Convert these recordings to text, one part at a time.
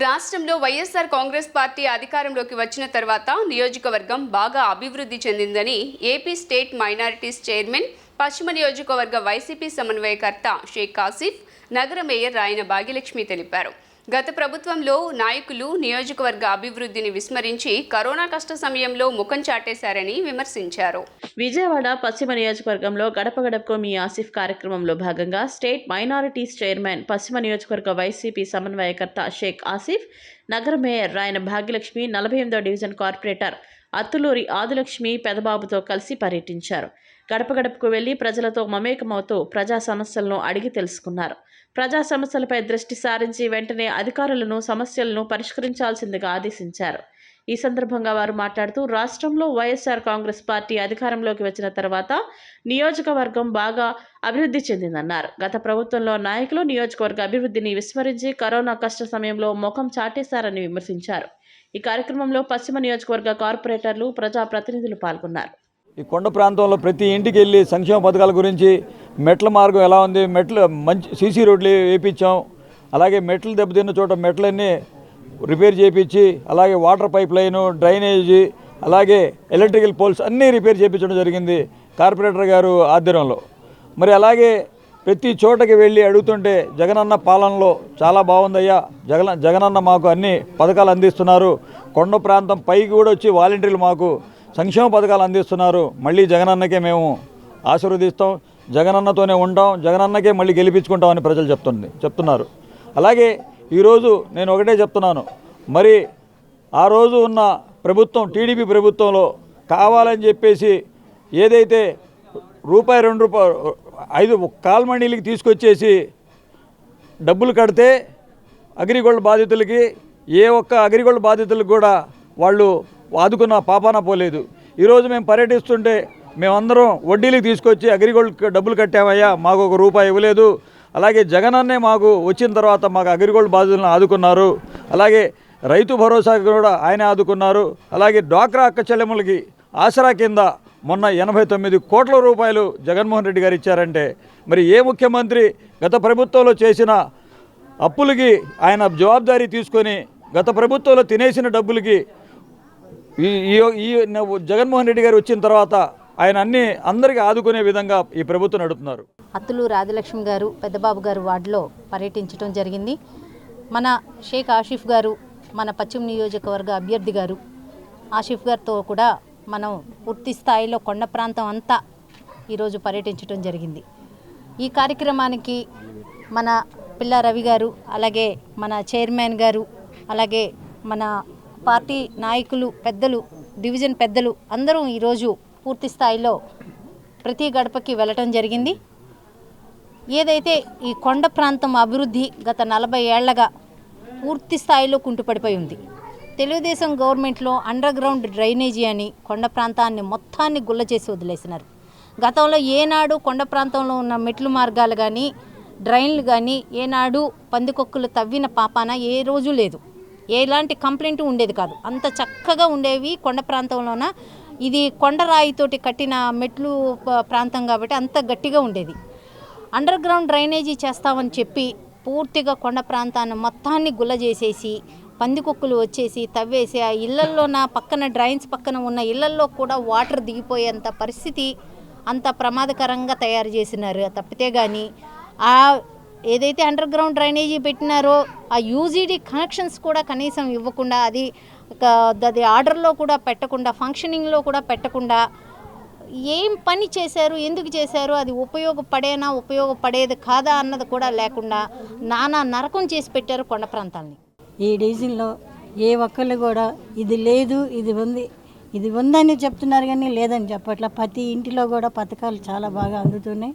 రాష్ట్రంలో వైఎస్ఆర్ కాంగ్రెస్ పార్టీ అధికారంలోకి వచ్చిన తర్వాత నియోజకవర్గం బాగా అభివృద్ధి చెందిందని ఏపీ స్టేట్ మైనారిటీస్ చైర్మన్ పశ్చిమ నియోజకవర్గ వైసీపీ సమన్వయకర్త షేక్ ఆసిఫ్ నగర మేయర్ రాయన భాగ్యలక్ష్మి తెలిపారు. గత ప్రభుత్వంలో నాయకులు నియోజకవర్గ అభివృద్ధిని విస్మరించి కరోనా కష్ట సమయంలో ముఖం చాటేశారని విమర్శించారు. విజయవాడ పశ్చిమ నియోజకవర్గంలో గడప గడపకు మీ ఆసిఫ్ కార్యక్రమంలో భాగంగా స్టేట్ మైనారిటీస్ చైర్మన్ పశ్చిమ నియోజకవర్గ వైసీపీ సమన్వయకర్త షేక్ ఆసిఫ్ నగర మేయర్ రాయన భాగ్యలక్ష్మి నలభై ఎనిమిదో డివిజన్ కార్పొరేటర్ అత్తులూరి ఆదిలక్ష్మి పెదబాబుతో కలిసి పర్యటించారు. గడప గడపకు వెళ్ళి ప్రజలతో మమేకమవుతూ ప్రజా సమస్యలను అడిగి తెలుసుకున్నారు. ప్రజా సమస్యలపై దృష్టి సారించి వెంటనే అధికారులను సమస్యలను పరిష్కరించాల్సిందిగా ఆదేశించారు. ఈ సందర్భంగా వారు మాట్లాడుతూ రాష్ట్రంలో వైఎస్ఆర్ కాంగ్రెస్ పార్టీ అధికారంలోకి వచ్చిన తర్వాత నియోజకవర్గం బాగా అభివృద్ధి చెందిందన్నారు. గత ప్రభుత్వంలో నాయకులు నియోజకవర్గ అభివృద్ధిని విస్మరించి కరోనా కష్ట సమయంలో ముఖం చాటేశారని విమర్శించారు. ఈ కార్యక్రమంలో పశ్చిమ నియోజకవర్గ కార్పొరేటర్లు ప్రజాప్రతినిధులు పాల్గొన్నారు. ఈ కొండ ప్రాంతంలో ప్రతి ఇంటికి వెళ్ళి సంక్షేమ పథకాల గురించి మెట్ల మార్గం ఎలా ఉంది మెట్లు మంచి సీసీ రోడ్లు వేయించాం అలాగే మెట్లు దెబ్బతిన్న చోట మెట్లన్నీ రిపేర్ చేయించి అలాగే వాటర్ పైప్ లైను డ్రైనేజీ అలాగే ఎలక్ట్రికల్ పోల్స్ అన్నీ రిపేర్ చేయించడం జరిగింది కార్పొరేటర్ గారు ఆధ్వర్యంలో. మరి అలాగే ప్రతి చోటకి వెళ్ళి అడుగుతుంటే జగనన్న పాలనలో చాలా బాగుందయ్యా జగన్ జగనన్న మాకు అన్ని పథకాలు అందిస్తున్నారు. కొండ ప్రాంతం పైకి కూడా వచ్చి వాలంటీర్లు మాకు సంక్షేమ పథకాలు అందిస్తున్నారు. మళ్ళీ జగనన్నకే మేము ఆశీర్వదిస్తాం. జగనన్నతోనే ఉంటాం. జగనన్నకే మళ్ళీ గెలిపించుకుంటామని ప్రజలు చెప్తుంది చెప్తున్నారు. అలాగే ఈరోజు నేను ఒకటే చెప్తున్నాను. మరి ఆ రోజు ఉన్న ప్రభుత్వం టీడీపీ ప్రభుత్వంలో కావాలని చెప్పేసి ఏదైతే రూపాయి రెండు రూపాయలు ఐదు కాల్మణీలకి తీసుకొచ్చేసి డబ్బులు కడితే అగ్రిగోల్డ్ బాధితులకి ఏ ఒక్క అగ్రిగోల్డ్ బాధితులకు కూడా వాళ్ళు ఆదుకున్న పాపాన పోలేదు. ఈరోజు మేము పర్యటిస్తుంటే మేమందరం వడ్డీలకు తీసుకొచ్చి అగ్రిగోల్డ్ డబ్బులు కట్టామయ్యా మాకు ఒక రూపాయి ఇవ్వలేదు. అలాగే జగనన్నే మాకు వచ్చిన తర్వాత మాకు అగ్రిగోల్డ్ బాధితులను ఆదుకున్నారు. అలాగే రైతు భరోసా కూడా ఆయన ఆదుకున్నారు. అలాగే డ్వాక్రా అక్క చెల్లెములకి ఆసరా కింద మొన్న ఎనభై తొమ్మిది కోట్ల రూపాయలు జగన్మోహన్ రెడ్డి గారు ఇచ్చారంటే మరి ఏ ముఖ్యమంత్రి గత ప్రభుత్వంలో చేసిన అప్పులకి ఆయన జవాబుదారీ తీసుకొని గత ప్రభుత్వంలో తినేసిన డబ్బులకి ఈ ఈ జగన్మోహన్ రెడ్డి గారు వచ్చిన తర్వాత ఆయన అన్ని అందరికీ ఆదుకునే విధంగా ఈ ప్రభుత్వం నడుపుతున్నారు. అత్తులు రాజలక్ష్మి గారు పెద్దబాబు గారు వార్డులో పర్యటించడం జరిగింది. మన షేక్ ఆషిఫ్ గారు మన పశ్చిమ నియోజకవర్గ అభ్యర్థి గారు ఆషిఫ్ గారితో కూడా మనం పూర్తి స్థాయిలో కొండ ప్రాంతం అంతా ఈరోజు పర్యటించడం జరిగింది. ఈ కార్యక్రమానికి మన పిల్ల రవి గారు అలాగే మన చైర్మన్ గారు అలాగే మన పార్టీ నాయకులు పెద్దలు డివిజన్ పెద్దలు అందరూ ఈరోజు పూర్తి స్థాయిలో ప్రతి గడపకి వెళ్ళటం జరిగింది. ఏదైతే ఈ కొండ ప్రాంతం అభివృద్ధి గత నలభై ఏళ్ళగా పూర్తి స్థాయిలో కుంటుపడిపోయి ఉంది. తెలుగుదేశం గవర్నమెంట్లో అండర్ గ్రౌండ్ డ్రైనేజీ అని కొండ ప్రాంతాన్ని మొత్తాన్ని గుల్ల చేసి వదిలేసినారు. గతంలో ఏనాడు కొండ ప్రాంతంలో ఉన్న మెట్లు మార్గాలు కానీ డ్రైన్లు కానీ ఏనాడు పందికొక్కులు తవ్విన పాపాన ఏ రోజు లేదు. ఎలాంటి కంప్లైంట్ ఉండేది కాదు. అంత చక్కగా ఉండేవి కొండ ప్రాంతంలోన ఇది కొండరాయితోటి కట్టిన మెట్లు ప్రాంతం కాబట్టి అంత గట్టిగా ఉండేది. అండర్ గ్రౌండ్ డ్రైనేజీ చేస్తామని చెప్పి పూర్తిగా కొండ ప్రాంతాన్ని మొత్తాన్ని గుల్ల చేసేసి పందికొక్కులు వచ్చేసి తవ్వేసి ఆ ఇళ్ళల్లో నా పక్కన డ్రైన్స్ పక్కన ఉన్న ఇళ్ళల్లో కూడా వాటర్ దిగిపోయేంత పరిస్థితి అంత ప్రమాదకరంగా తయారు చేసినారు. తప్పితే కానీ ఆ ఏదైతే అండర్ గ్రౌండ్ డ్రైనేజీ పెట్టినారో ఆ యూజీడీ కనెక్షన్స్ కూడా కనీసం ఇవ్వకుండా అది అది ఆర్డర్లో కూడా పెట్టకుండా ఫంక్షనింగ్లో కూడా పెట్టకుండా ఏం పని చేశారు ఎందుకు చేశారు అది ఉపయోగపడేనా ఉపయోగపడేది కాదా అన్నది కూడా లేకుండా నానా నరకం చేసి పెట్టారు కొండ ప్రాంతాల్ని. ఈ డివిజన్లో ఏ ఒక్కళ్ళు కూడా ఇది లేదు ఇది ఉంది ఇది ఉందని చెప్తున్నారు కానీ లేదని చెప్పట్ల. ప్రతి ఇంటిలో కూడా పథకాలు చాలా బాగా అందుతున్నాయి.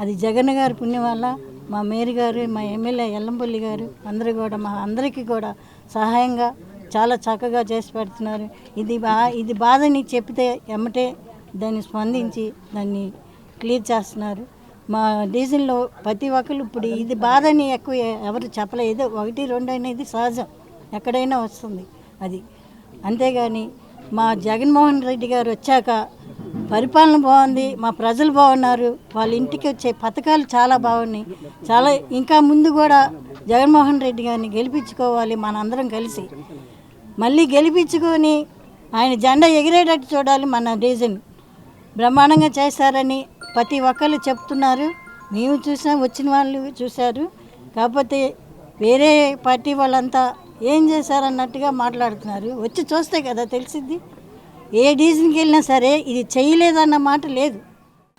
అది జగన్ గారి పుణ్యం వల్ల మా మేరీ గారు మా ఎమ్మెల్యే ఎల్లంపల్లి గారు అందరూ కూడా మా అందరికీ కూడా సహాయంగా చాలా చక్కగా చేసి పెడుతున్నారు. ఇది బా ఇది బాధని చెప్తే ఎమ్మటే దాన్ని స్పందించి దాన్ని క్లియర్ చేస్తున్నారు. మా డీజిల్లో ప్రతి ఒక్కరు ఇప్పుడు ఇది బాధని ఎక్కువ ఎవరు చెప్పలేదు. ఒకటి రెండు అనేది సహజం. ఎక్కడైనా వస్తుంది అది. అంతేగాని మా జగన్మోహన్ రెడ్డి గారు వచ్చాక పరిపాలన బాగుంది మా ప్రజలు బాగున్నారు వాళ్ళ ఇంటికి వచ్చే పథకాలు చాలా బాగున్నాయి. చాలా ఇంకా ముందు కూడా జగన్మోహన్ రెడ్డి గారిని గెలిపించుకోవాలి మనందరం కలిసి. మళ్ళీ గెలిపించుకొని ఆయన జెండా ఎగిరేటట్టు చూడాలి మన రీజన్. బ్రహ్మాండంగా చేశారని ప్రతి ఒక్కరు చెప్తున్నారు. మేము చూసాం వచ్చిన వాళ్ళు చూశారు. కాకపోతే వేరే పార్టీ వాళ్ళంతా ఏం చేశారన్నట్టుగా మాట్లాడుతున్నారు. వచ్చి చూస్తే కదా తెలిసింది ఏ డీజన్కి వెళ్ళినా సరే ఇది చేయలేదన్న మాట లేదు.